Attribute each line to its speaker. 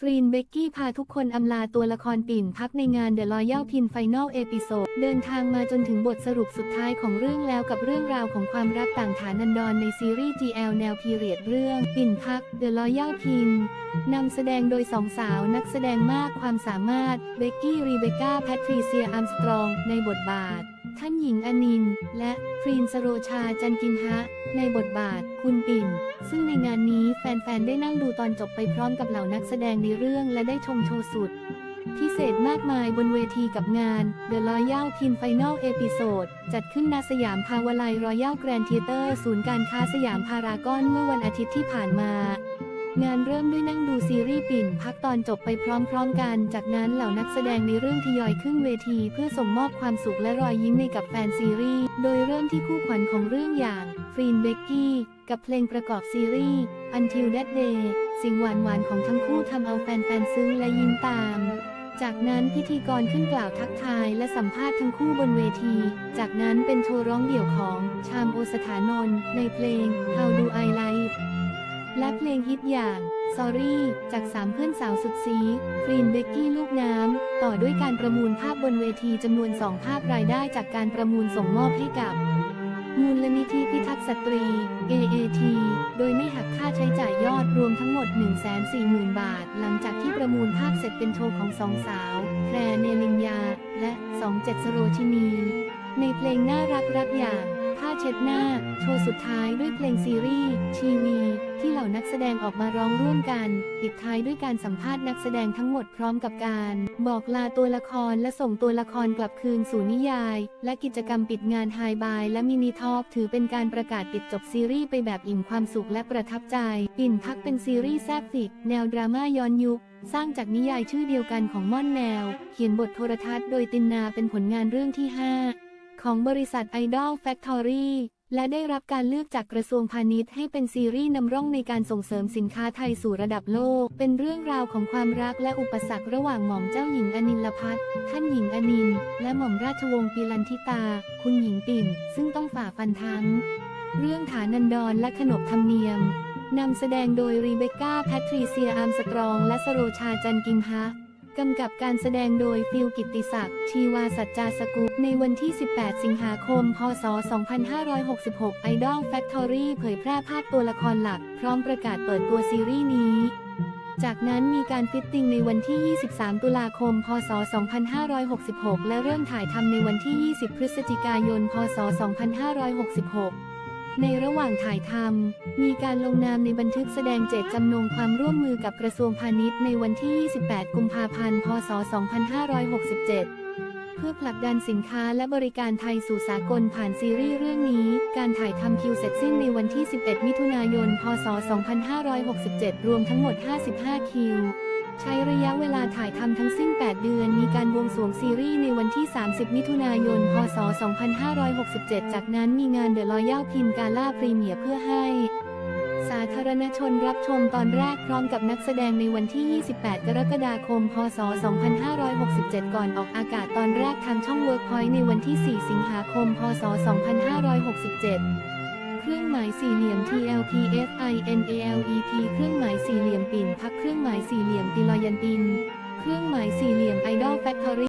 Speaker 1: ฟรีนเบกกี้พาทุกคนอำลาตัวละครปิ่นพักในงาน The Royal Pin Final Episode เดินทางมาจนถึงบทสรุปสุดท้ายของเรื่องแล้วกับเรื่องราวของความรักต่างฐานันดรในซีรีส์ GL แนวพีเรียดเรื่องปิ่นพัก The Royal Pin นำแสดงโดยสองสาวนักแสดงมากความสามารถเบกกี้รีเบคก้าแพทริเซียอาร์มสตรอง ในบทบาท ท่านหญิงอนิน และพรีนสโรชาจันกินฮะ ในบทบาท คุณปิ่น ซึ่งในงานนี้แฟนๆ ได้นั่งดูตอนจบไปพร้อมกับเหล่านักแสดงในเรื่องและได้ชมโชว์สุด พิเศษมากมายบนเวทีกับงาน The Royal Pin Final Episode จัดขึ้นณสยามภาวไลย Royal Grand Theatre ศูนย์การค้าสยามพารากอนเมื่อวันอาทิตย์ที่ผ่านมา งานเริ่มด้วยนั่งดูซีรีส์ปิ่นพักตอนจบไปพร้อมๆกัน จากนั้นเหล่านักแสดงในเรื่องทยอยขึ้นเวทีเพื่อส่งมอบความสุขและรอยยิ้มให้กับแฟนซีรีส์ โดยเริ่มที่คู่ขวัญของเรื่องอย่างฟรีนเบกกี้กับเพลงประกอบซีรีส์ Until That Day สิ่งหวานๆของทั้งคู่ทำเอาแฟนๆซึ้งและยิ้มตามจากนั้นพิธีกรขึ้นกล่าวทักทายและสัมภาษณ์ทั้งคู่บนเวที จากนั้นเป็นโชว์ร้องเดี่ยวของชามโอสถานนท์ในเพลง How Do I Like และเพลงฮิตอย่าง Sorry จากสามเพื่อนสาวสุดซีฟรีนเบกกี้ลูกน้ำ ต่อด้วยการประมูลภาพบนเวทีจำนวนสองภาพรายได้จากการประมูลส่งมอบให้กับ มูลนิธิพิทักษ์สตรี AAT โดยไม่หักค่าใช้จ่ายยอดรวมทั้งหมด 140,000 บาท หลังจากที่ประมูลภาพเสร็จเป็นโชว์ของสองสาวแพรเนลินยา และสองเจ็ดสโรชินี ในเพลงน่ารักรักอย่าง ผ้าเช็ดหน้า โชว์สุดท้ายด้วยเพลงซีรีส์ทีวี ที่เหล่านักแสดงออกมาร้องร่วมกัน ปิดท้ายด้วยการสัมภาษณ์นักแสดงทั้งหมดพร้อมกับการ บอกลาตัวละครและส่งตัวละครกลับคืนสู่นิยาย และกิจกรรมปิดงานไฮบายและมินิทอกถือเป็นการประกาศปิดจบซีรีส์ไปแบบอิ่มความสุขและประทับใจ ปิ่นพักเป็นซีรีส์แซบฟิกแนวดราม่าย้อนยุคสร้างจากนิยายชื่อเดียวกันของม่อนแนวเขียนบทโทรทัศน์โดยตินนาเป็นผลงานเรื่องที่ 5 ของบริษัท Idol Factory และได้รับการเลือกจากกระทรวงพาณิชย์ให้เป็นซีรีส์นำร่องในการส่งเสริมสินค้าไทยสู่ระดับโลก เป็นเรื่องราวของความรักและอุปสรรคระหว่างหม่อมเจ้าหญิงอนินลพัฒน์ท่านหญิงอนิน และหม่อมราชวงศ์ปีลันทิตา คุณหญิงปิ่น ซึ่งต้องฝ่าฟันทั้ง เรื่องฐานันดรและขนบธรรมเนียมนำแสดงโดยรีเบคก้าแพทริเซียอาร์มสตรอง และสโรชาจันกิมฮะ กำกับการแสดงโดยฟิลกิติศักดิ์ ชีวาสัจจาสกุลในวันที่ 18 สิงหาคม พศ 2566 Idol Factory เผยแพร่ภาพตัวละครหลัก พร้อมประกาศเปิดตัวซีรีส์นี้ จากนั้นมีการฟิตติ้งในวันที่ 23 ตุลาคม พศ 2566 และเริ่มถ่ายทำในวันที่ 20 พฤศจิกายน พศ 2566 ในระหว่างถ่ายทำมีการลงนามในบันทึกแสดงเจตจำนงความร่วมมือกับกระทรวงพาณิชย์ในวันที่ 28 กุมภาพันธ์ พศ 2567เพื่อผลักดันสินค้าและบริการไทยสู่สากลผ่านซีรีส์เรื่องนี้ การถ่ายทำคิวเสร็จสิ้นในวันที่ 11 มิถุนายน พศ 2567 รวมทั้งหมด 55 คิว ใช้ระยะเวลาถ่ายทำทั้งสิ้น 8 เดือน มีการบวงสรวงซีรีส์ในวันที่ 30 มิถุนายน พศ 2567 จากนั้นมีงานเดอะ o อยัลพินกาล่าพรีเมียร์เพื่อให้ สาธารณชนรับชมตอนแรกพร้อมกับนักแสดงในวันที่ 28 กรกฎาคม พศ 2567 ก่อนออกอากาศตอนแรกทางช่อง Workpoint ในวันที่ 4 สิงหาคม พศ 2567 เครื่องหมายสี่เหลี่ยม TLPFINALEP เครื่องหมายสี่เหลี่ยมปิ่นพักเครื่องหมายสี่เหลี่ยมติลอยันปิน เครื่องหมายสี่เหลี่ยม Idol Factory